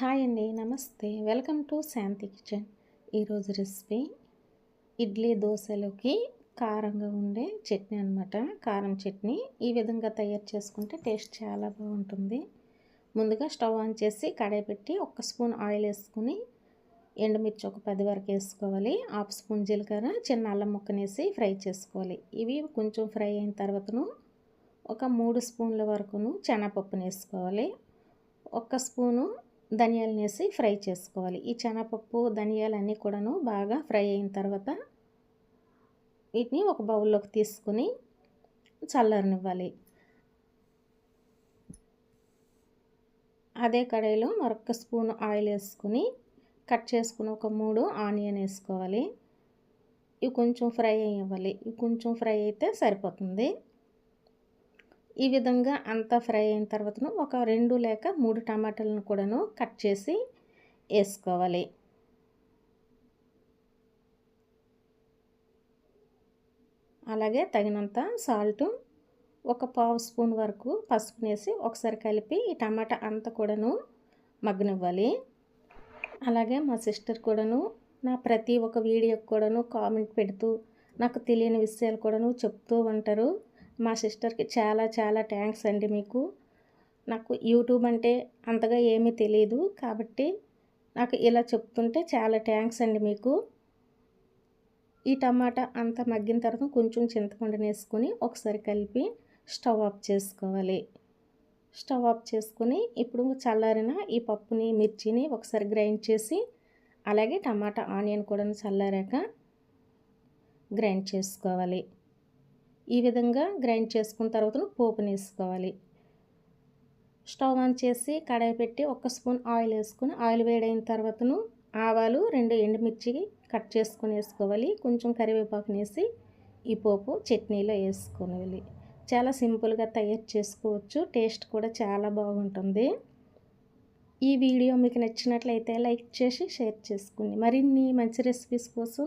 Hi అండి నమస్తే. Welcome to Shanti kitchen. ఈరోజు రెసిపీ ఇడ్లీ దోశలోకి కారంగా ఉండే చట్నీ అనమాట కారం చట్నీ ఈ విధంగా తయారు చేసుకుంటే టేస్ట్ చాలా బాగుంటుంది. ముందుగా స్టవ్ ఆన్ చేసి కడాయి పెట్టి ఒక స్పూన్ ఆయిల్ వేసుకుని ఎండుమిర్చి ఒక పది వరకు వేసుకోవాలి. హాఫ్ స్పూన్ జీలకర్ర చిన్న అల్లం ముక్కనేసి ఫ్రై చేసుకోవాలి. ఇవి కొంచెం ఫ్రై అయిన తర్వాతను ఒక మూడు స్పూన్ల వరకును శనగపప్పును వేసుకోవాలి. ఒక్క స్పూను ధనియాలను వేసి ఫ్రై చేసుకోవాలి. ఈ శనగపప్పు ధనియాలు అన్నీ కూడాను బాగా ఫ్రై అయిన తర్వాత వీటిని ఒక బౌల్లోకి తీసుకుని చల్లరనివ్వాలి. అదే కడాయిలో మరొక స్పూన్ ఆయిల్ వేసుకుని కట్ చేసుకుని ఒక మూడు ఆనియన్ వేసుకోవాలి. ఇవి కొంచెం ఫ్రై అయ్యాలి ఇవి కొంచెం ఫ్రై అయితే సరిపోతుంది. ఈ విధంగా అంతా ఫ్రై అయిన తర్వాత ఒక రెండు లేక మూడు టమాటాలను కూడాను కట్ చేసి వేసుకోవాలి. అలాగే తగినంత సాల్ట్ ఒక పావు స్పూన్ వరకు పసుపు వేసి ఒకసారి కలిపి ఈ టమాటా అంతా కూడాను మగ్గనివ్వాలి. అలాగే మా సిస్టర్ కూడాను నా ప్రతి ఒక్క వీడియోకి కూడాను కామెంట్ పెడుతూ నాకు తెలియని విషయాలు కూడాను చెప్తూ ఉంటారు. మా సిస్టర్కి చాలా చాలా థ్యాంక్స్ అండి మీకు. నాకు యూట్యూబ్ అంటే అంతగా ఏమీ తెలియదు కాబట్టి నాకు ఇలా చెప్తుంటే చాలా థ్యాంక్స్ అండి మీకు. ఈ టమాటా అంతా మగ్గిన తర్వాత కొంచెం చింతపండుని వేసుకొని ఒకసారి కలిపి స్టవ్ ఆఫ్ చేసుకోవాలి. స్టవ్ ఆఫ్ చేసుకొని ఇప్పుడు చల్లారిన ఈ పప్పుని మిర్చిని ఒకసారి గ్రైండ్ చేసి అలాగే టమాటా ఆనియన్ కూడా చల్లారాక గ్రైండ్ చేసుకోవాలి. ఈ విధంగా గ్రైండ్ చేసుకున్న తర్వాత పోపుని వేసుకోవాలి. స్టవ్ ఆన్ చేసి కడాయి పెట్టి ఒక స్పూన్ ఆయిల్ వేసుకొని ఆయిల్ వేడైన తర్వాతను ఆవాలు రెండు ఎండుమిర్చి కట్ చేసుకొని వేసుకోవాలి. కొంచెం కరివేపాకు వేసి ఈ పోపు చట్నీలో వేసుకోవాలి. చాలా సింపుల్గా తయారు చేసుకోవచ్చు. టేస్ట్ కూడా చాలా బాగుంటుంది. ఈ వీడియో మీకు నచ్చినట్లయితే లైక్ చేసి షేర్ చేసుకోండి మరిన్ని మంచి రెసిపీస్ కోసం